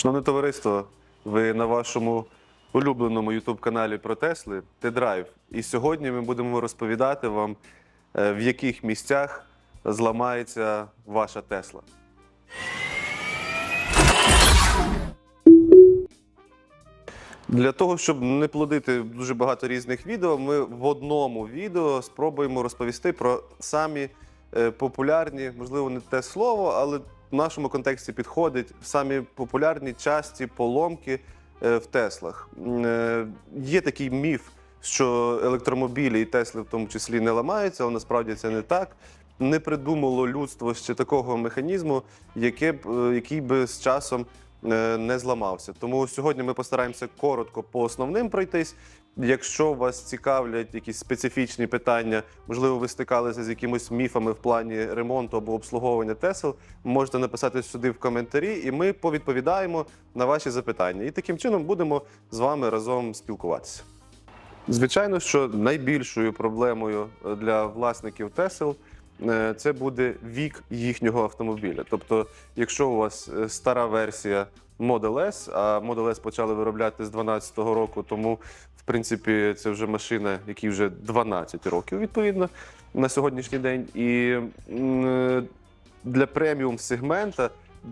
Шановне товариство, ви на вашому улюбленому ютуб-каналі про Тесли Т-Драйв. І сьогодні ми будемо розповідати вам, е, в яких місцях зламається ваша Тесла. Для того, щоб не плодити дуже багато різних відео, ми в одному відео спробуємо розповісти про самі е, популярні, можливо, не те слово, але в нашому контексті підходить самі популярні часті поломки е, в Теслах. Е, Є такий міф, що електромобілі і Тесли в тому числі не ламаються, але насправді це не так. Не придумало людство ще такого механізму, яке б, е, який би з часом не зламався. Тому сьогодні ми постараємося коротко по основним пройтись. Якщо вас цікавлять якісь специфічні питання, можливо, ви стикалися з якимись міфами в плані ремонту або обслуговування Тесел, можете написати сюди в коментарі, і ми повідповідаємо на ваші запитання. І таким чином будемо з вами разом спілкуватися. Звичайно, що найбільшою проблемою е, для власників Тесел е, це буде вік їхнього автомобіля. Тобто, якщо у вас е, стара версія Model S, а Model S почали виробляти з 2012 року, тому принципі це вже машина, якій вже 12 років, відповідно, на сьогоднішній день. І для преміум сегмента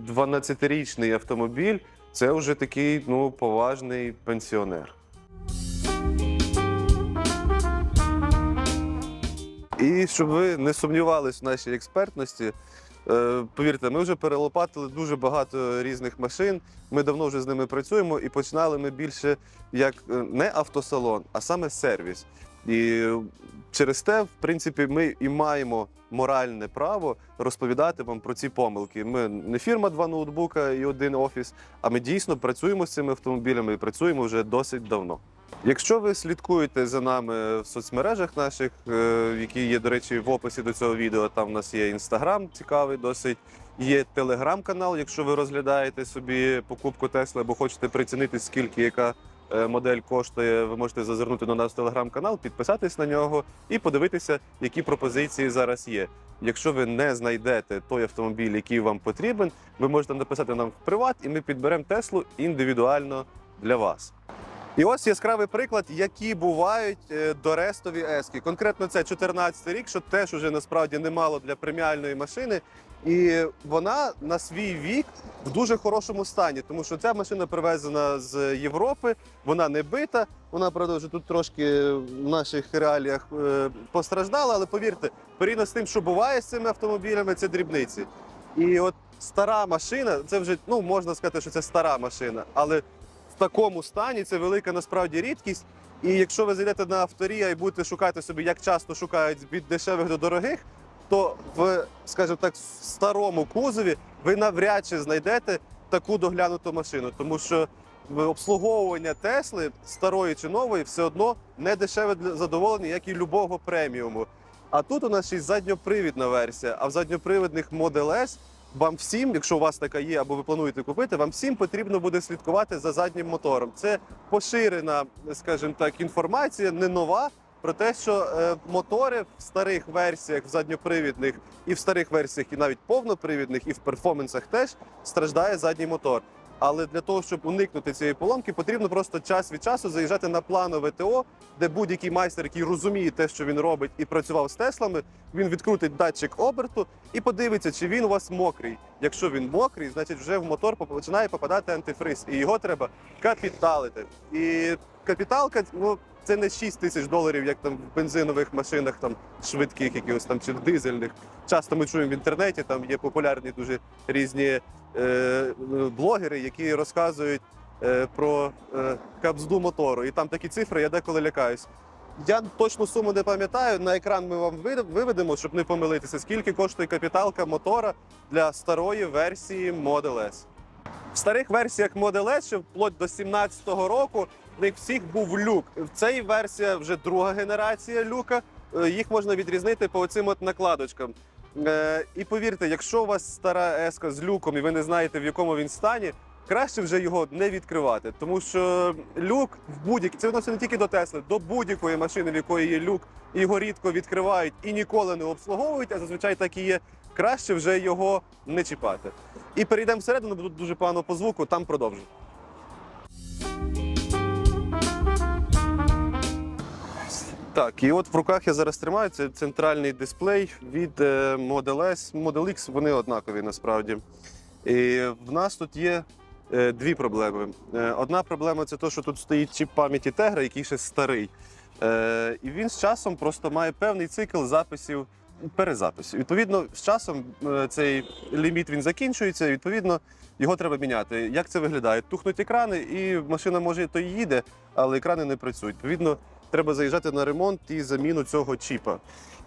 12-річний автомобіль це вже такий ну, поважний пенсіонер. І щоб ви не сумнівались в нашій експертності, повірте, ми вже перелопатили дуже багато різних машин. Ми давно вже з ними працюємо і починали ми більше як е, не автосалон, а саме сервіс. І через те, в принципі, ми і маємо моральне право розповідати вам про ці помилки. Ми не фірма два ноутбука і один офіс, а ми дійсно працюємо з цими автомобілями і працюємо вже досить давно. Якщо ви слідкуєте за нами в соцмережах наших, е, які є, до речі, в описі до цього відео, там в нас є інстаграм цікавий, досить. Є телеграм-канал, якщо ви розглядаєте собі покупку Тесли або хочете прицінити, скільки яка е, модель коштує, ви можете зазирнути на наш телеграм-канал, підписатись на нього і подивитися, які пропозиції зараз є. Якщо ви не знайдете той автомобіль, який вам потрібен, ви можете написати нам в приват, і ми підберемо Теслу індивідуально для вас. І ось яскравий приклад, які бувають е, дорестові ески. Конкретно це 14 рік, що теж уже насправді немало для преміальної машини. І вона на свій вік в дуже хорошому стані, тому що ця машина привезена з Європи, вона не бита. Вона правда вже тут трошки в наших реаліях е, постраждала, але повірте, порівняно з тим, що буває з цими автомобілями, це дрібниці. І от стара машина, це вже ну можна сказати, що це стара машина, але такому стані це велика насправді рідкість. І якщо ви зайдете на авторія і будете шукати собі, як часто шукають від дешевих до дорогих, то в, скажімо так, старому кузові ви навряд чи знайдете таку доглянуту машину, тому що обслуговування Тесли старої чи нової все одно не дешеве для задоволення, як і любого преміуму. А тут у нас ще й задньопривідна версія. А в задньопривідних Model S вам всім, якщо у вас така є або ви плануєте купити, вам всім потрібно буде слідкувати за заднім мотором. Це поширена, скажімо так, інформація, не нова. Про те, що е, мотори в старих версіях, в задньопривідних і в старих версіях, і навіть повнопривідних, і в перформансах теж страждає задній мотор. Але для того, щоб уникнути цієї поломки, потрібно просто час від часу заїжджати на планове ТО, де будь-який майстер, який розуміє те, що він робить, і працював з Теслами, він відкрутить датчик оберту і подивиться, чи він у вас мокрий. Якщо він мокрий, значить вже в мотор починає попадати антифриз, і його треба капіталити. І капіталка, ну це не 6 тисяч доларів, як там в бензинових машинах, там швидких, якихось там чи дизельних. Часто ми чуємо в інтернеті, там є популярні дуже різні е, блогери, які розказують е, про е, капзду мотору. І там такі цифри, я деколи лякаюсь. Я точну суму не пам'ятаю. На екран ми вам виведемо, щоб не помилитися, скільки коштує капіталка мотора для старої версії Model S. В старих версіях Model S, ще вплоть до 17-го року, в них всіх був люк. В цій версія вже друга генерація люка. Е, Їх можна відрізнити по оцим накладочкам. Е, І повірте, якщо у вас стара еска з люком і ви не знаєте, в якому він стані, краще вже його не відкривати. Тому що люк в будь-якій, це відноситься не тільки до Тесли, до будь-якої машини, в якої є люк, його рідко відкривають і ніколи не обслуговують, а зазвичай так і є. краще вже його не чіпати. І перейдемо всередину, бо тут дуже погано по звуку, там продовжу. Так, і от в руках я зараз тримаю це центральний дисплей від е, Model S, Model X, вони однакові насправді. І в нас тут є е, дві проблеми. Е, одна проблема це те, що тут стоїть чіп пам'яті Tegra, який ще старий. І він з часом просто має певний цикл записів, перезаписів. Відповідно, з часом цей ліміт він закінчується, відповідно, його треба міняти. Як це виглядає? Тухнуть екрани, і машина може то й їде, але екрани не працюють. Відповідно, треба заїжджати на ремонт і заміну цього чіпа.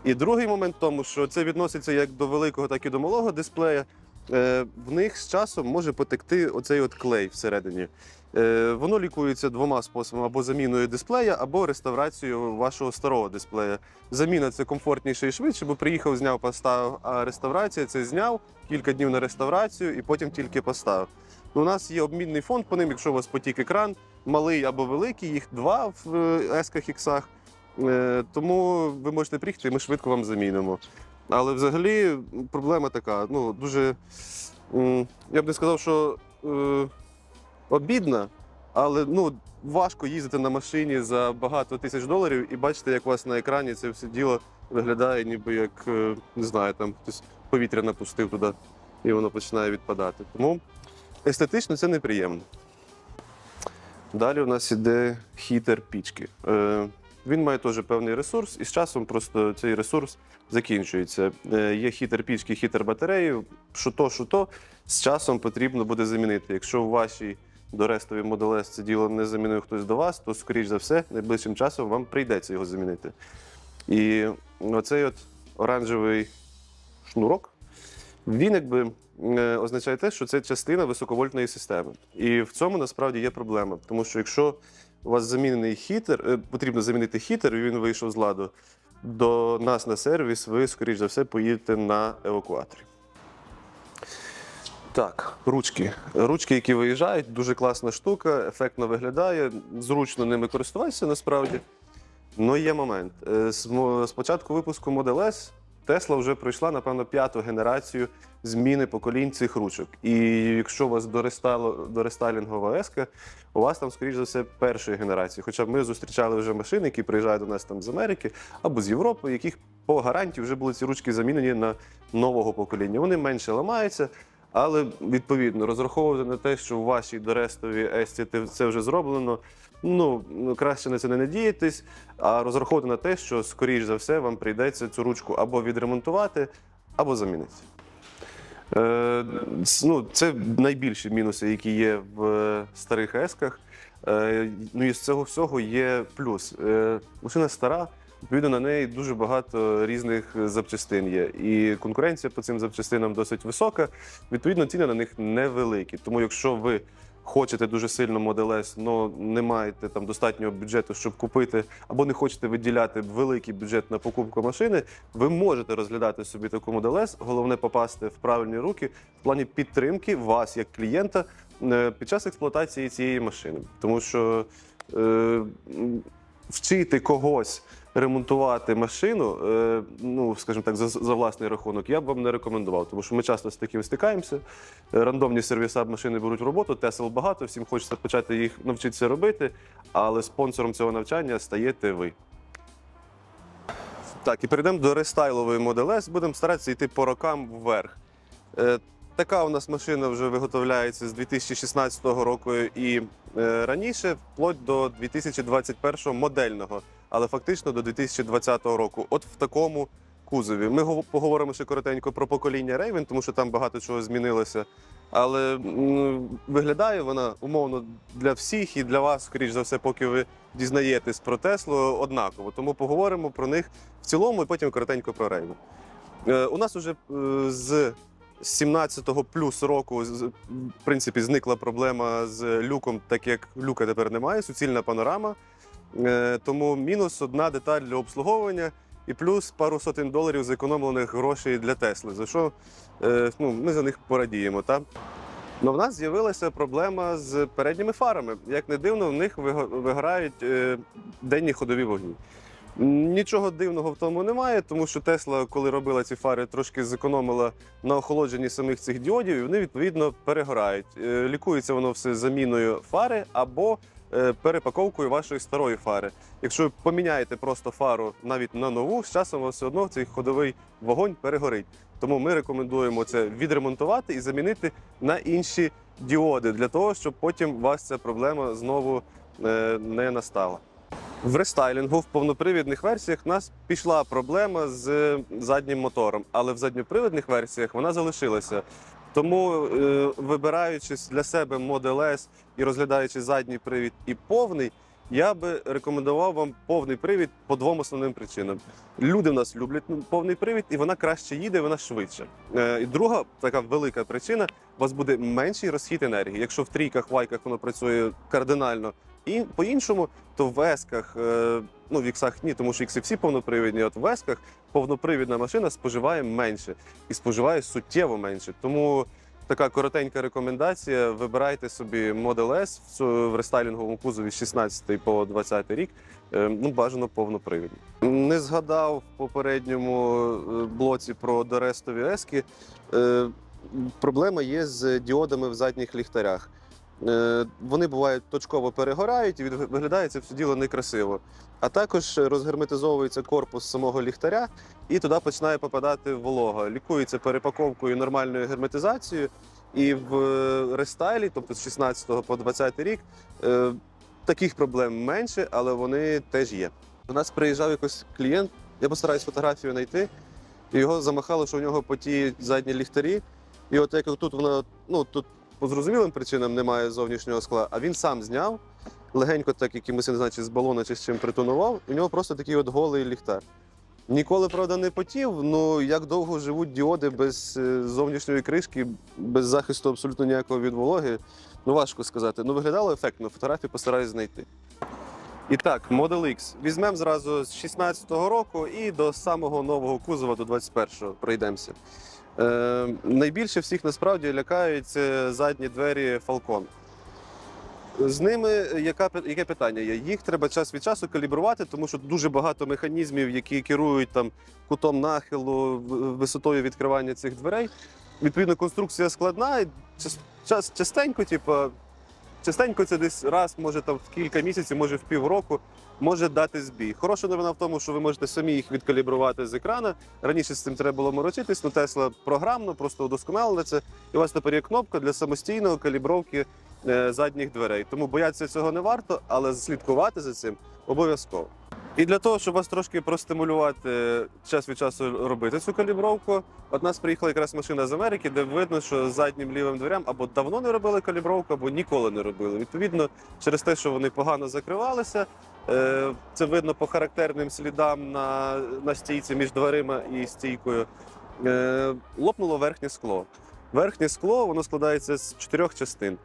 І другий момент в тому, що це відноситься як до великого, так і до малого дисплея. Е, В них з часом може потекти оцей от клей всередині. Е, Воно лікується двома способами: або заміною дисплея, або реставрацією вашого старого дисплея. Заміна це комфортніше і швидше, бо приїхав, зняв, поставив. А реставрація це зняв кілька днів на реставрацію і потім тільки поставив. У нас є обмінний фонд по ним, якщо у вас потік екран, малий або великий, їх два в есках іксах. Е, Тому ви можете приїхати, і ми швидко вам замінимо. Але взагалі проблема така, ну дуже я б не сказав, що е, обідна, але ну важко їздити на машині за багато тисяч доларів і бачити, як у вас на екрані це все діло виглядає, ніби як е, не знаю, там хтось повітря напустив туди і воно починає відпадати. Тому естетично це неприємно. Далі у нас іде хітер пічки. Е, він має теж певний ресурс, і з часом просто цей ресурс закінчується. Е, є хітер пічки, хітер батареї. Що то, що то, з часом потрібно буде замінити. Якщо у вашій дорестовій Model це діло не замінив хтось до вас, то, скоріш за все, найближчим часом вам прийдеться його замінити. І оцей от оранжевий шнурок, він якби е, означає те, що це частина високовольтної системи. І в цьому насправді є проблема. Тому що якщо у вас замінений хітер, е, потрібно замінити хітер, і він вийшов з ладу, до нас на сервіс, ви, скоріш за все, поїдете на евакуаторі. Так, ручки. Ручки, які виїжджають, дуже класна штука, ефектно виглядає, зручно ними користуватися насправді. Ну є момент. Е, З мо- з початку випуску Model S Tesla вже пройшла, напевно, п'яту генерацію зміни поколінь цих ручок. І якщо у вас дорестало, дорестайлінгова еска, у вас там, скоріш за все, першої генерації. Хоча ми зустрічали вже машини, які приїжджають до нас там з Америки або з Європи, яких по гарантії вже були ці ручки замінені на нового покоління. Вони менше ламаються. Але відповідно розраховувати на те, що у вашій дорестовій Есті це вже зроблено. Ну краще на це не надіятись, а розраховувати на те, що скоріш за все вам прийдеться цю ручку або відремонтувати, або замінити. Е, ну, це найбільші мінуси, які є в е, старих есках. Е, ну і з цього всього є плюс. Е, машина стара, відповідно, на неї дуже багато різних запчастин є. І конкуренція по цим запчастинам досить висока. Відповідно, ціни на них невеликі. Тому, якщо ви хочете дуже сильно S, але не маєте там достатнього бюджету, щоб купити, або не хочете виділяти великий бюджет на покупку машини, ви можете розглядати собі таку S. Головне попасти в правильні руки в плані підтримки вас як клієнта е, під час експлуатації цієї машини. Тому що е, вчити когось ремонтувати машину, е, ну скажімо так, за, за власний рахунок, я б вам не рекомендував, тому що ми часто з таким стикаємося. Е, Рандомні сервіса машини беруть роботу, Тесел багато, всім хочеться почати їх навчитися робити, але спонсором цього навчання стаєте ви. Так, і перейдемо до рестайлової Model S. Будемо старатися йти по рокам вверх. Е, така у нас машина вже виготовляється з 2016 року і раніше, вплоть до 2021 модельного, але фактично до 2020 року. От в такому кузові. Ми поговоримо ще коротенько про покоління Raven, тому що там багато чого змінилося. Але виглядає вона умовно для всіх і для вас, скоріш за все, поки ви дізнаєтесь про Теслу, однаково. Тому поговоримо про них в цілому і потім коротенько про. Е, у нас вже е, з 17-го плюс року в принципі зникла проблема з люком, так як люка тепер немає, суцільна панорама. Е, Тому мінус одна деталь для обслуговування і плюс пару сотень доларів зекономлених грошей для Тесли. За що е, ну, ми за них порадіємо. Та? Но в нас з'явилася проблема з передніми фарами. Як не дивно, в них виго- вигорають е, денні ходові вогні. Нічого дивного в тому немає, тому що Тесла, коли робила ці фари, трошки зекономила на охолодженні самих цих діодів, і вони відповідно перегорають. Лікується воно все заміною фари або перепаковкою вашої старої фари. Якщо ви поміняєте просто фару навіть на нову, з часом вас все одно цей ходовий вогонь перегорить. Тому ми рекомендуємо це відремонтувати і замінити на інші діоди для того, щоб потім у вас ця проблема знову е, не настала. В рестайлінгу в повнопривідних версіях у нас пішла проблема з заднім мотором, але в задньопривідних версіях вона залишилася. Тому, е, вибираючи для себе Model S і розглядаючи задній привід і повний, я би рекомендував вам повний привід по двом основним причинам. Люди в нас люблять повний привід, і вона краще їде, вона швидше. Е, І друга така велика причина: у вас буде менший розхід енергії. Якщо в трійках, вайках воно працює кардинально і по-іншому, то в весках, е, ну в іксах ні, тому що ікси всі повнопривідні, от в весках повнопривідна машина споживає менше і споживає суттєво менше. Тому така коротенька рекомендація: вибирайте собі Model S в рестайлінговому кузові з 16 по 20 рік. е, Ну, бажано повнопривідні. Не згадав в попередньому е, блоці про дорестові ески. Е, Проблема є з діодами в задніх ліхтарях. Е, Вони бувають точково перегорають і виглядає це все діло некрасиво. А також розгерметизовується корпус самого ліхтаря, і туди починає попадати волога. Лікується перепаковкою нормальною герметизацією. І в е, рестайлі, тобто з 16 по 20 рік, е, таких проблем менше, але вони теж є. До нас приїжджав якийсь клієнт, я постараюсь фотографію знайти, його замахало, що у нього потіють задні ліхтарі. І от як тут воно, ну тут по зрозумілим причинам немає зовнішнього скла, а він сам зняв, легенько так якимось, не знаю, чи з балона, чи з чим притонував, у нього просто такий от голий ліхтар. Ніколи, правда, не потів, ну як довго живуть діоди без е, зовнішньої кришки, без захисту абсолютно ніякого від вологи, ну важко сказати. Ну виглядало ефектно, фотографії постараюсь знайти. І так, Model X. Візьмемо зразу з 16-го року і до самого нового кузова, до 21-го пройдемося. Е, найбільше всіх насправді лякають задні двері Falcon. З ними яка, яке питання є? Їх треба час від часу калібрувати, тому що дуже багато механізмів, які керують там кутом нахилу, висотою відкривання цих дверей. Відповідно, конструкція складна, і час, час, частенько, типу, частенько це десь раз, може там в кілька місяців, може в півроку, може дати збій. Хороша новина в тому, що ви можете самі їх відкалібрувати з екрана. Раніше з цим треба було морочитись, але Тесла програмно, просто удосконалила це. І у вас тепер є кнопка для самостійної калібровки е, задніх дверей. Тому боятися цього не варто, але слідкувати за цим обов'язково. І для того, щоб вас трошки простимулювати час від часу робити цю калібровку, от нас приїхала якраз машина з Америки, де видно, що заднім лівим дверям або давно не робили калібровку, або ніколи не робили. Відповідно, через те, що вони погано закривалися, е, це видно по характерним слідам на, на стійці між дверима і стійкою. е, Лопнуло верхнє скло. Верхнє скло воно складається з чотирьох частин: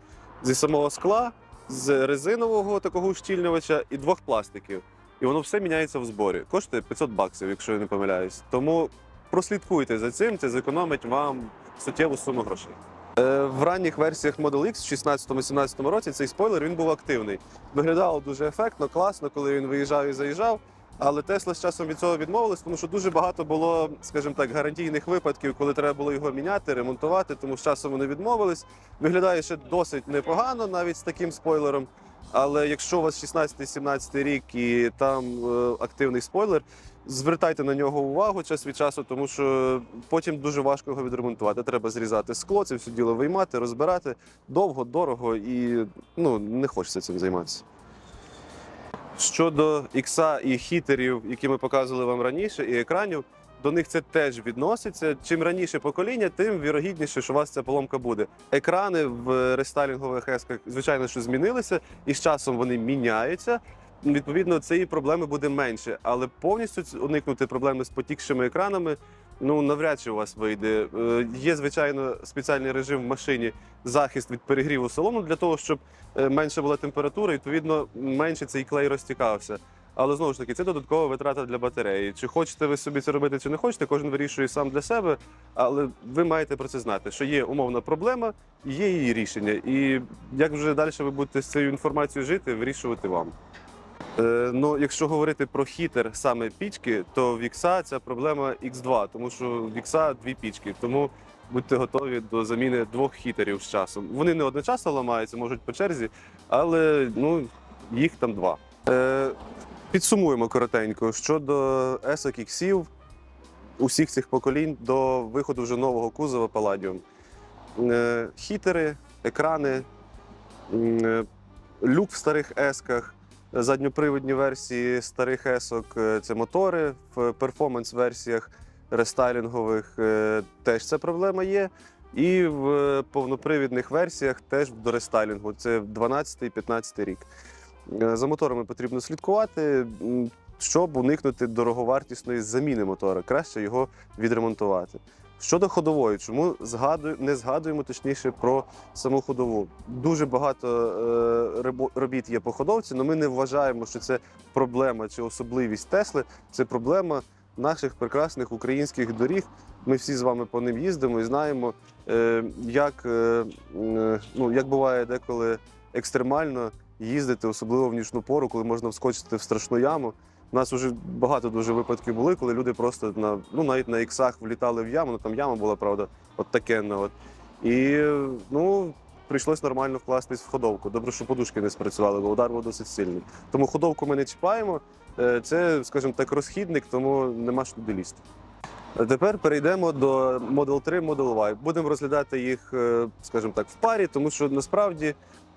зі самого скла, з резинового такого ущільнювача і двох пластиків. І воно все міняється в зборі. Коштує 500 баксів, якщо я не помиляюсь. Тому прослідкуйте за цим, це зекономить вам суттєву суму грошей. Е, В ранніх версіях Model X в 16-17 році цей спойлер він був активний. Виглядало дуже ефектно, класно, коли він виїжджав і заїжджав. Але Тесла з часом від цього відмовилась, тому що дуже багато було, скажімо так, гарантійних випадків, коли треба було його міняти, ремонтувати. Тому з часом вони відмовились. Виглядає ще досить непогано, навіть з таким спойлером. Але якщо у вас 16-17 рік і там е, активний спойлер, звертайте на нього увагу час від часу, тому що потім дуже важко його відремонтувати. Треба зрізати скло, це все діло виймати, розбирати довго, дорого і ну, не хочеться цим займатися. Щодо ікса і хітерів, які ми показували вам раніше, і екранів, до них це теж відноситься. Чим раніше покоління, тим вірогідніше, що у вас ця поломка буде. Екрани в рестайлінгових есках, звичайно, що змінилися, і з часом вони міняються. Відповідно, цієї проблеми буде менше, але повністю уникнути проблеми з потікшими екранами. Ну, навряд чи у вас вийде. Е, Є, звичайно, спеціальний режим в машині захист від перегріву салону для того, щоб е, менша була температура, і, відповідно, менше цей клей розтікався. Але знову ж таки, це додаткова витрата для батареї. Чи хочете ви собі це робити, чи не хочете, кожен вирішує сам для себе. Але ви маєте про це знати, що є умовна проблема, є її рішення. І як вже далі ви будете з цією інформацією жити, вирішувати вам. Е, ну, якщо говорити про хітер саме пічки, то в Вікса ця проблема X2, тому що в Вікса дві пічки. Тому будьте готові до заміни двох хітерів з часом. Вони не одночасно ламаються, можуть по черзі, але ну, їх там два. Е, підсумуємо коротенько щодо есок іксів усіх цих поколінь до виходу вже нового кузова Palladium. Е, хітери, екрани, е, люк в старих есках, задньоприводні версії старих есок е, це мотори, в перформанс-версіях рестайлінгових теж ця проблема є. І в повнопривідних версіях теж до рестайлінгу. Це 12-15 рік. Е, За моторами потрібно слідкувати, щоб уникнути дороговартісної заміни мотора. Краще його відремонтувати. Щодо ходової, чому згадую, не згадуємо точніше про саму ходову? Дуже багато е, робіт є по ходовці, але ми не вважаємо, що це проблема чи особливість Тесли. Це проблема наших прекрасних українських доріг. Ми всі з вами по ним їздимо і знаємо, е, як, ну, як буває деколи екстремально їздити, особливо в нічну пору, коли можна вскочити в страшну яму. У нас вже багато дуже випадків були, коли люди просто на ну навіть на іксах влітали в яму. Ну там яма була, правда, от такенна. От. І ну, прийшлось нормально вкластись в ходовку. Добре, що подушки не спрацювали, бо удар був досить сильний. Тому ходовку ми не чіпаємо. Е, Це, скажімо так, розхідник, тому нема що туди лізти. Тепер перейдемо до Model 3, Model Y. Будемо розглядати їх, е, скажімо так, в парі, тому що насправді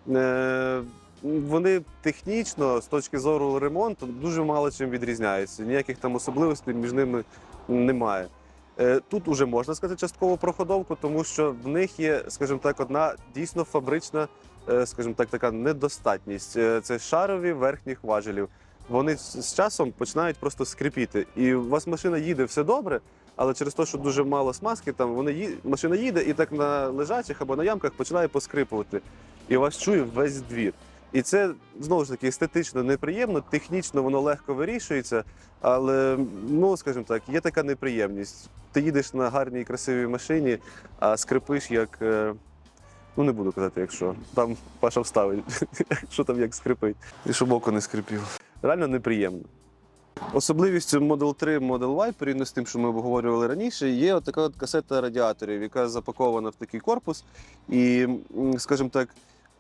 е, вони технічно, з точки зору ремонту, дуже мало чим відрізняються. Ніяких там особливостей між ними немає. Е, Тут уже можна сказати частково про ходовку, тому що в них є, скажімо так, одна дійсно фабрична, е, скажімо так, така недостатність. Е, Це шарові верхніх важелів. Вони з часом починають просто скрипіти. І у вас машина їде все добре, але через те, що дуже мало смазки, там вони ї... машина їде і так на лежачих або на ямках починає поскрипувати. І вас чує весь двір. І це знову ж таки естетично неприємно, технічно воно легко вирішується, але ну скажімо так, є така неприємність. Ти їдеш на гарній красивій машині, а скрипиш як. е, Ну, не буду казати, якщо. Там Паша вставить, що там як скрипить. І щоб око не скрипів. Реально неприємно. Особливістю Model 3 Model Y, порівняно з тим, що ми обговорювали раніше, є от така от касета радіаторів, яка запакована в такий корпус. І, скажімо так,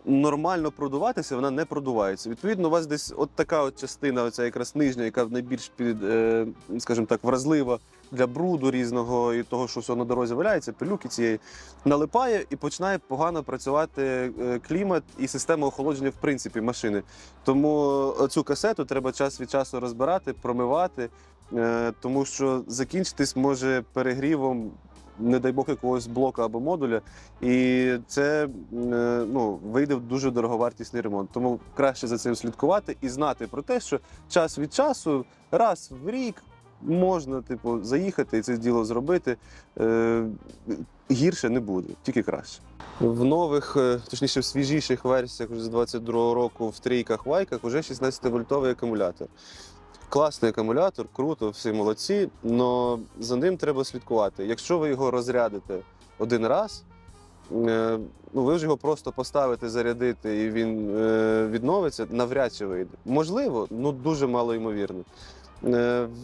нормально продуватися, вона не продувається. Відповідно, у вас десь от така от частина, оця якраз нижня, яка найбільш під, е, скажімо так, вразлива для бруду різного і того, що все на дорозі валяється, пилюки цієї, налипає і починає погано працювати е, клімат і система охолодження в принципі машини. Тому цю касету треба час від часу розбирати, промивати, е, тому що закінчитись може перегрівом, не дай Бог, якогось блока або модуля, і це е, ну, вийде в дуже дороговартісний ремонт. Тому краще за цим слідкувати і знати про те, що час від часу, раз в рік. Можна, типу, заїхати і це діло зробити. Е, гірше не буде, тільки краще. В нових, е, точніше, в свіжіших версіях вже з 22-го року в трійках вайках вже 16-вольтовий акумулятор. Класний акумулятор, круто, всі молодці, але за ним треба слідкувати. Якщо ви його розрядите один раз, е, ну ви ж його просто поставите, зарядите і він е, відновиться, навряд чи вийде. Можливо, ну дуже мало ймовірно.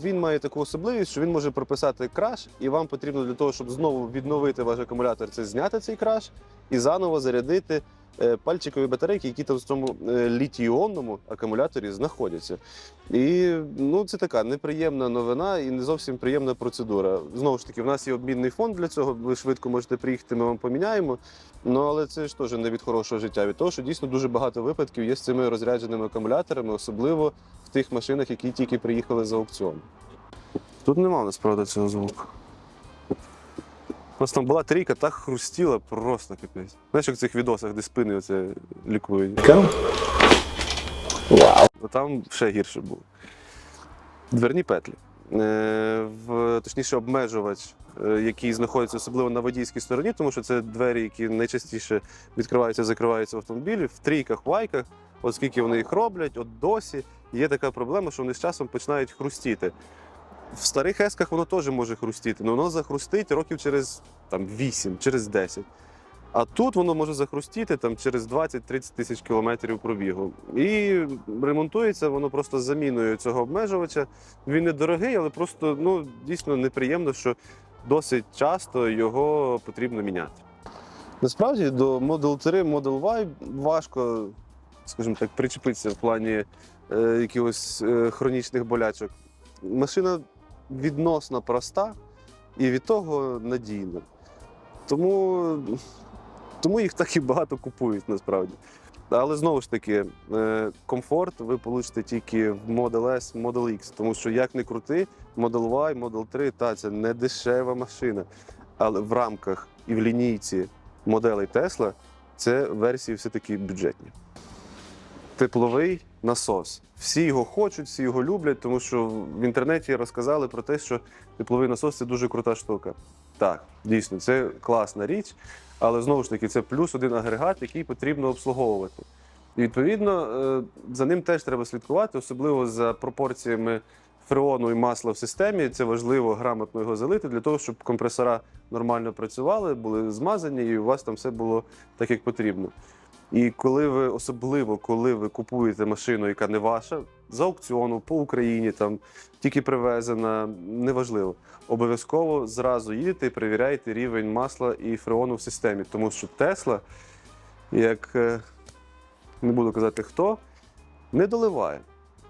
Він має таку особливість, що він може прописати краш, і вам потрібно для того, щоб знову відновити ваш акумулятор, це зняти цей краш і заново зарядити е, пальчикові батарейки, які там в цьому е, літій-іонному акумуляторі знаходяться. І ну, це така неприємна новина і не зовсім приємна процедура. Знову ж таки, в нас є обмінний фонд для цього. Ви швидко можете приїхати, ми вам поміняємо. Ну але це ж теж не від хорошого життя, від того, що дійсно дуже багато випадків є з цими розрядженими акумуляторами, особливо в тих машинах, які тільки приїхали за аукціон. Тут нема у нас, правда, цього звуку. Просто там була трійка, так хрустіла, просто капець. Знаєш, як в цих відосах, де спини оце лікують. Вау! Там ще гірше було. Дверні петлі. Е, в, точніше, обмежувач, який знаходиться особливо на водійській стороні, тому що це двері, які найчастіше відкриваються і закриваються в автомобілі. В трійках, вайках, оскільки вони їх роблять, от досі є така проблема, що вони з часом починають хрустіти. В старих есках воно теж може хрустіти, але воно захрустить років через там, 8, через 10. А тут воно може захрустіти там через 20-30 тисяч кілометрів пробігу. І ремонтується воно просто заміною цього обмежувача. Він недорогий, але просто ну, дійсно неприємно, що досить часто його потрібно міняти. Насправді до Model 3, Model Y важко, скажімо так, причепитися в плані е, якихось е, хронічних болячок. Машина відносно проста і від того надійна. Тому, тому їх так і багато купують насправді. Але знову ж таки, е, комфорт ви получите тільки в Model S, Model X, тому що як не крути, Model Y, Model 3, та це не дешева машина. Але в рамках і в лінійці моделей Tesla це версії все-таки бюджетні. Тепловий насос. Всі його хочуть, всі його люблять, тому що в інтернеті розказали про те, що тепловий насос це дуже крута штука. Так, дійсно, це класна річ, але знову ж таки, це плюс один агрегат, який потрібно обслуговувати. І відповідно е, за ним теж треба слідкувати, особливо за пропорціями фреону і масла в системі. Це важливо грамотно його залити для того, щоб компресора нормально працювали, були змазані, і у вас там все було так, як потрібно. І коли ви, особливо коли ви купуєте машину, яка не ваша, з аукціону по Україні, там тільки привезена, неважливо. Обов'язково зразу їдете і перевіряєте рівень масла і фреону в системі, тому що Тесла, як е, не буду казати хто, не доливає.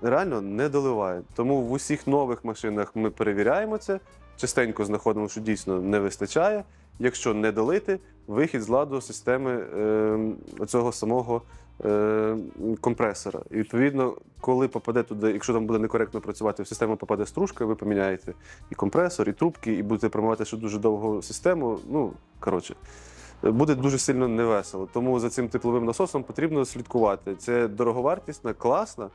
Реально не доливає. Тому в усіх нових машинах ми перевіряємо це, частенько знаходимо, що дійсно не вистачає. Якщо не долити, вихід з ладу системи е, цього самого е, компресора. І відповідно, коли попаде туди, якщо там буде некоректно працювати, в систему попаде стружка, ви поміняєте і компресор, і трубки, і будете промивати ще дуже довго систему. Ну, коротше, буде дуже сильно невесело. Тому за цим тепловим насосом потрібно слідкувати. Це дороговартісна, класна, е,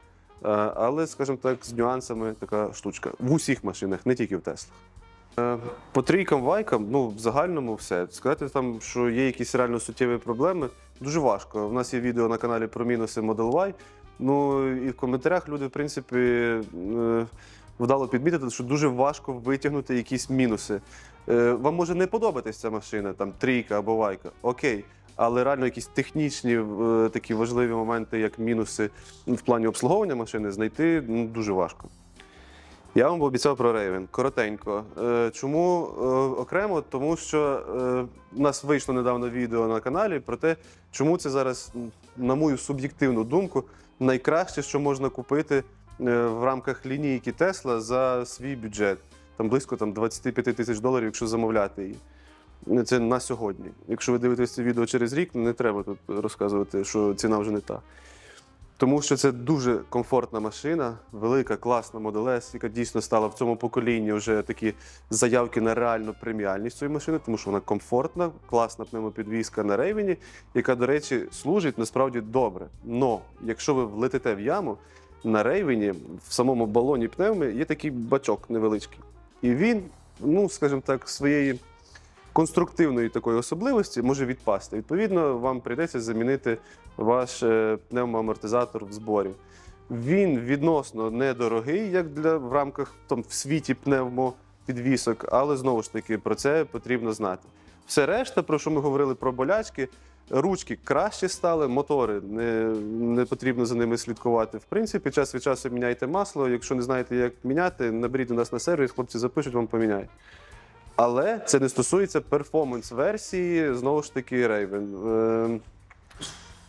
але, скажімо так, з нюансами така штучка. В усіх машинах, не тільки в Теслах. Е, По трійкам вайкам, ну в загальному все. Сказати там, що є якісь реально суттєві проблеми, дуже важко. У нас є відео на каналі про мінуси Model Y. Ну і в коментарях люди, в принципі, е, вдало підмітити, що дуже важко витягнути якісь мінуси. Е, Вам може не подобатись ця машина, там трійка або вайка. Окей. Але реально якісь технічні такі важливі моменти, як мінуси в плані обслуговування машини, знайти ну, дуже важко. Я вам обіцяв про Raven. Коротенько. Е, Чому е, окремо? Тому що е, у нас вийшло недавно відео на каналі про те, чому це зараз, на мою суб'єктивну думку, найкраще, що можна купити е, в рамках лінійки Tesla за свій бюджет. Там близько там, 25 тисяч доларів, якщо замовляти її. Це на сьогодні. Якщо ви дивитесь це відео через рік, не треба тут розказувати, що ціна вже не та. Тому що це дуже комфортна машина, велика, класна Model S, яка дійсно стала в цьому поколінні вже такі заявки на реальну преміальність цієї машини, тому що вона комфортна, класна пневмопідвізка на рейвені, яка, до речі, служить насправді добре. Но якщо ви влетите в яму, на рейвені в самому балоні пневми є такий бачок невеличкий. І він, ну скажімо так, своєї конструктивної такої особливості може відпасти. Відповідно, вам прийдеться замінити ваш е, пневмоамортизатор в зборі. Він відносно недорогий, як для в рамках там в світі пневмопідвісок, але знову ж таки про це потрібно знати. Все решта, про що ми говорили про болячки, ручки краще стали, мотори не, не потрібно за ними слідкувати. В принципі, час від часу міняйте масло. Якщо не знаєте, як міняти, наберіть у нас на сервіс, хлопці запишуть, вам поміняють. Але це не стосується перформанс-версії, знову ж таки, Raven. Е,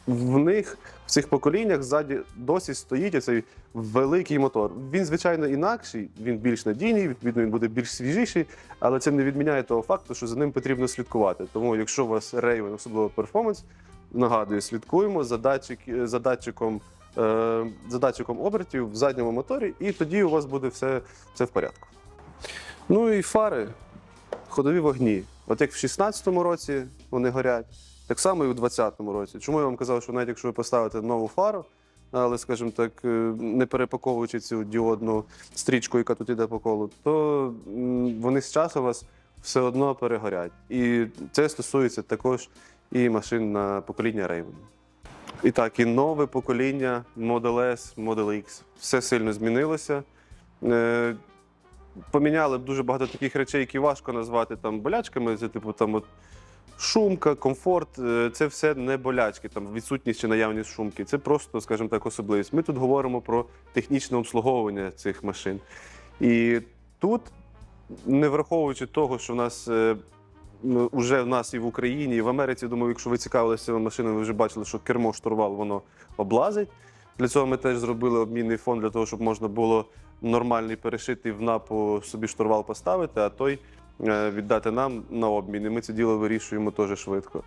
В них в цих поколіннях ззаді досі стоїть цей великий мотор. Він, звичайно, інакший, він більш надійний, відповідно, він буде більш свіжіший, але це не відміняє того факту, що за ним потрібно слідкувати. Тому, якщо у вас Raven, особливо перформанс, нагадую, слідкуємо за, датчик, за датчиком. е, За датчиком обертів в задньому моторі, і тоді у вас буде все, все в порядку. Ну і фари ходові вогні. От як в 16-му році вони горять, так само і в 20-му році. Чому я вам казав, що навіть якщо ви поставите нову фару, але, скажімо так, е, не перепаковуючи цю діодну стрічку, яка тут іде по колу, то вони з часу вас все одно перегорять. І це стосується також і машин на покоління Raven. І так, і нове покоління Model S, Model X. Все сильно змінилося. Поміняли дуже багато таких речей, які важко назвати там болячками. Це типу там от Шумка, комфорт е, це все не болячки, там відсутність чи наявність шумки. Це просто, скажімо так, особливість. Ми тут говоримо про технічне обслуговування цих машин. І тут, не враховуючи того, що в нас е, ну, в нас і в Україні, і в Америці, думаю, якщо ви цікавилися цими машинами, ви вже бачили, що кермо штурвал воно облазить. Для цього ми теж зробили обмінний фонд для того, щоб можна було нормальний перешитий в напу собі штурвал поставити, а той е, віддати нам на обмін. І ми це діло вирішуємо теж швидко.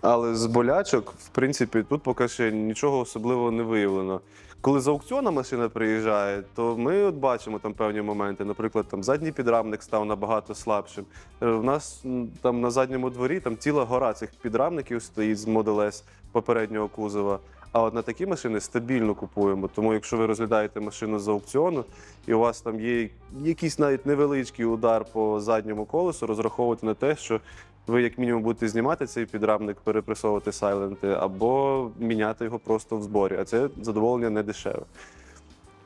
Але з болячок, в принципі, тут поки ще нічого особливого не виявлено. Коли з аукціона машина приїжджає, то ми от бачимо там певні моменти. Наприклад, там задній підрамник став набагато слабшим. Е, В нас там на задньому дворі там ціла гора цих підрамників стоїть з Model S попереднього кузова. А от на такі машини стабільно купуємо. Тому, якщо ви розглядаєте машину з аукціону, і у вас там є якийсь навіть невеличкий удар по задньому колесу, розраховувати на те, що ви як мінімум будете знімати цей підрамник, перепресовувати сайленти, або міняти його просто в зборі. А це задоволення не дешеве.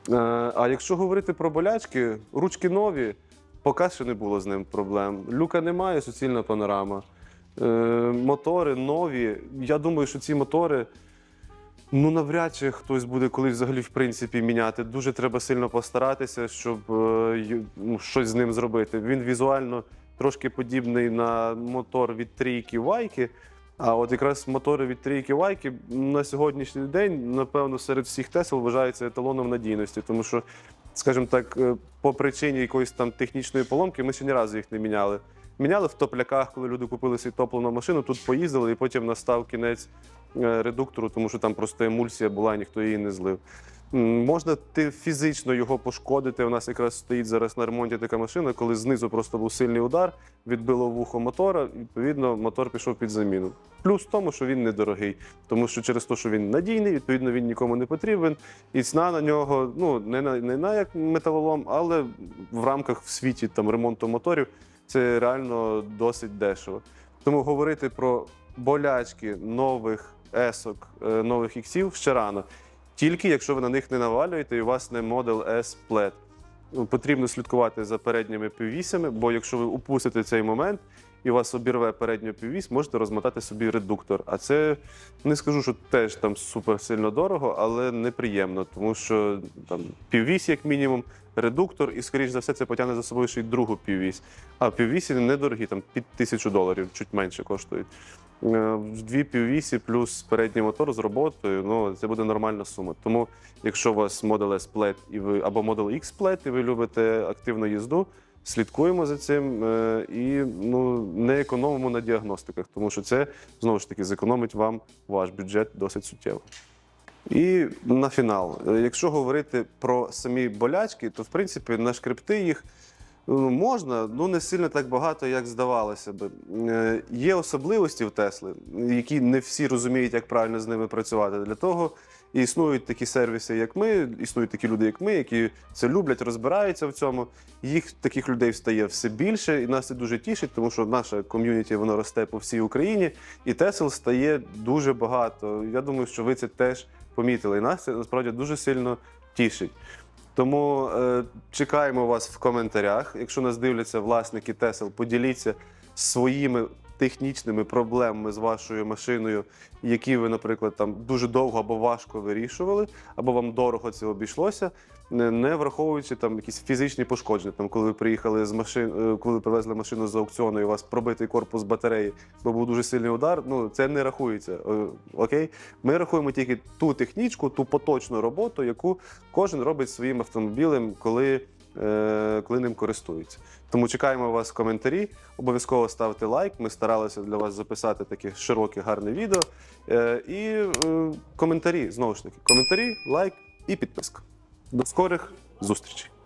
Е, А якщо говорити про болячки, ручки нові, поки що не було з ним проблем. Люка немає, суцільна панорама. Е, Мотори нові. Я думаю, що ці мотори. Ну, навряд чи хтось буде колись взагалі в принципі міняти. Дуже треба сильно постаратися, щоб е, ну, щось з ним зробити. Він візуально трошки подібний на мотор від трійки Вайки. А от якраз мотори від трійки Вайки на сьогоднішній день, напевно, серед всіх Тесел вважаються еталоном надійності, тому що, скажімо так, е, по причині якоїсь там технічної поломки ми ще ні разу їх не міняли. Міняли в топляках, коли люди купили свій топливну машину, тут поїздили, і потім настав кінець редуктору, тому що там просто емульсія була, і ніхто її не злив. Можна ти фізично його пошкодити. У нас якраз стоїть зараз на ремонті така машина, коли знизу просто був сильний удар, відбило вухо мотора, відповідно, мотор пішов під заміну. Плюс в тому, що він недорогий, тому що через те, що він надійний, відповідно, він нікому не потрібен. І ціна на нього ну не на не на як металолом, але в рамках в світі там ремонту моторів це реально досить дешево. Тому говорити про болячки нових есок, е, нових іксів ще рано. Тільки якщо ви на них не навалюєте і у вас не Model S Plaid. Ну, Потрібно слідкувати за передніми піввісями, бо якщо ви упустите цей момент і вас обірве передню піввісь, можете розмотати собі редуктор. А це не скажу, що теж там супер сильно дорого, але неприємно, тому що там піввісь, як мінімум, редуктор, і, скоріш за все, це потягне за собою ще й другу піввісь. А піввісі недорогі, там під тисячу доларів, чуть менше коштують. Е, Дві піввісі плюс передній мотор з роботою, ну це буде нормальна сума. Тому, якщо у вас Model S Plaid і ви або Model X Plaid, і ви любите активну їзду, слідкуємо за цим е, і ну не економимо на діагностиках, тому що це знову ж таки зекономить вам ваш бюджет досить суттєво. І на фінал, Е, якщо говорити про самі болячки, то в принципі нашкребти їх ну, можна, ну не сильно так багато, як здавалося би. Е, Є особливості в Тесли, які не всі розуміють, як правильно з ними працювати. Для того і існують такі сервіси, як ми, існують такі люди, як ми, які це люблять, розбираються в цьому. Їх таких людей стає все більше, і нас це дуже тішить, тому що наша ком'юніті воно росте по всій Україні, і Тесел стає дуже багато. Я думаю, що ви це теж помітили. І нас це насправді дуже сильно тішить. Тому е, чекаємо вас в коментарях. Якщо нас дивляться власники Тесел, поділіться своїми технічними проблемами з вашою машиною, які ви, наприклад, там дуже довго або важко вирішували, або вам дорого це обійшлося, не, враховуючи там якісь фізичні пошкодження. Там, коли ви приїхали з машин, е, коли ви привезли машину з аукціону, і у вас пробитий корпус батареї, бо був дуже сильний удар. Ну це не рахується. е, Окей, ми рахуємо тільки ту технічку, ту поточну роботу, яку кожен робить своїм автомобілем, коли, коли ним користуються. Тому чекаємо вас в коментарі. Обов'язково ставте лайк. Ми старалися для вас записати таке широке, гарне відео. Е, і е, коментарі, знову ж таки, коментарі, лайк і підписка. До скорих зустрічей!